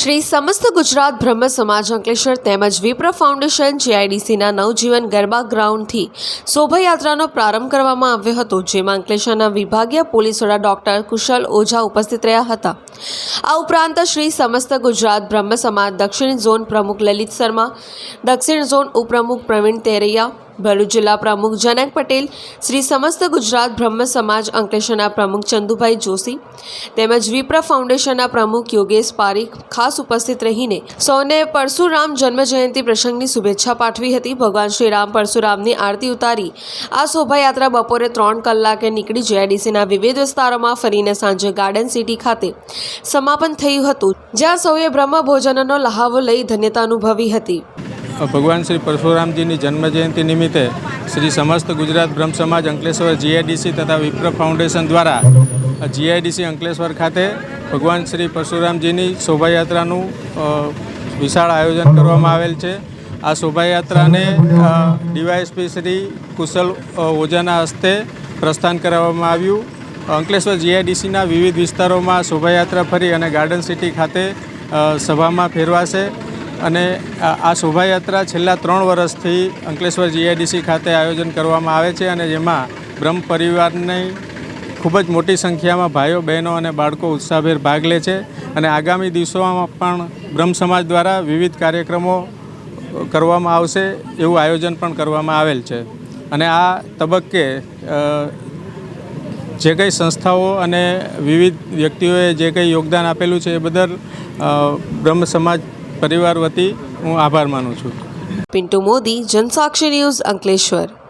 શ્રી સમસ્ત ગુજરાત બ્રહ્મ સમાજ અંકલેશ્વર તેમજ વિપ્ર ફાઉન્ડેશન જીઆઈડીસીના નવજીવન ગરબા ગ્રાઉન્ડથી શોભાયાત્રાનો પ્રારંભ કરવામાં આવ્યો હતો, જેમાં અંકલેશ્વરના વિભાગીય પોલીસ વડા ડોક્ટર કુશલ ઓઝા ઉપસ્થિત રહ્યા હતા. આ ઉપરાંત શ્રી સમસ્ત ગુજરાત બ્રહ્મ સમાજ દક્ષિણ ઝોન પ્રમુખ લલિત શર્મા, દક્ષિણ ઝોન ઉપપ્રમુખ પ્રવીણ તેરૈયા ભરૂચ જિલ્લા પ્રમુખ જનક પટેલ, શ્રી સમસ્ત ગુજરાત બ્રહ્મ સમાજ અંકલેશ્વરના પ્રમુખ ચંદુભાઈ જોશી તેમજ વિપ્ર ફાઉન્ડેશનના પ્રમુખ યોગેશ પારીખ ખાસ ઉપસ્થિત રહીને સૌને પરશુરામ જન્મજયંતિ પ્રસંગની શુભેચ્છા પાઠવી હતી. ભગવાન શ્રી રામ પરશુરામની આરતી ઉતારી આ શોભાયાત્રા બપોરે ત્રણ કલાકે નીકળી જેઆઈડીસીના વિવિધ વિસ્તારોમાં ફરીને સાંજે ગાર્ડન સિટી ખાતે સમાપન થયું હતું, જ્યાં સૌએ બ્રહ્મ ભોજનનો લહાવો લઈ ધન્યતા અનુભવી હતી. ભગવાન શ્રી પરશુરામજીની જન્મજયંતિ નિમિત્તે શ્રી સમસ્ત ગુજરાત બ્રહ્મ સમાજ અંકલેશ્વર જીઆઈડીસી તથા વિપ્ર ફાઉન્ડેશન દ્વારા જીઆઈડીસી અંકલેશ્વર ખાતે ભગવાન શ્રી પરશુરામજીની શોભાયાત્રાનું વિશાળ આયોજન કરવામાં આવેલ છે. આ શોભાયાત્રાને ડીવાયએસપી શ્રી કુશલ ઓજાના હસ્તે પ્રસ્થાન કરાવવામાં આવ્યું. અંકલેશ્વર જીઆઈડીસીના વિવિધ વિસ્તારોમાં શોભાયાત્રા ફરી અને ગાર્ડન સિટી ખાતે સભામાં ફેરવાશે. અને આ શોભાયાત્રા છેલ્લા ત્રણ વર્ષથી અંકલેશ્વર જીઆઈડીસી ખાતે આયોજન કરવામાં આવે છે અને જેમાં બ્રહ્મ પરિવારની ખૂબ જ મોટી સંખ્યામાં ભાઈઓ, બહેનો અને બાળકો ઉત્સાહભેર ભાગ લે છે અને આગામી દિવસોમાં પણ બ્રહ્મ સમાજ દ્વારા વિવિધ કાર્યક્રમો કરવામાં આવશે એવું આયોજન પણ કરવામાં આવેલ છે. અને આ તબક્કે જે કંઈ સંસ્થાઓ અને વિવિધ વ્યક્તિઓએ જે કંઈ યોગદાન આપેલું છે એ બદલ બ્રહ્મ સમાજ પરિવાર વતી હું આભાર માનું છું. પિન્ટુ મોદી જનસાક્ષી ન્યૂઝ અંકલેશ્વર.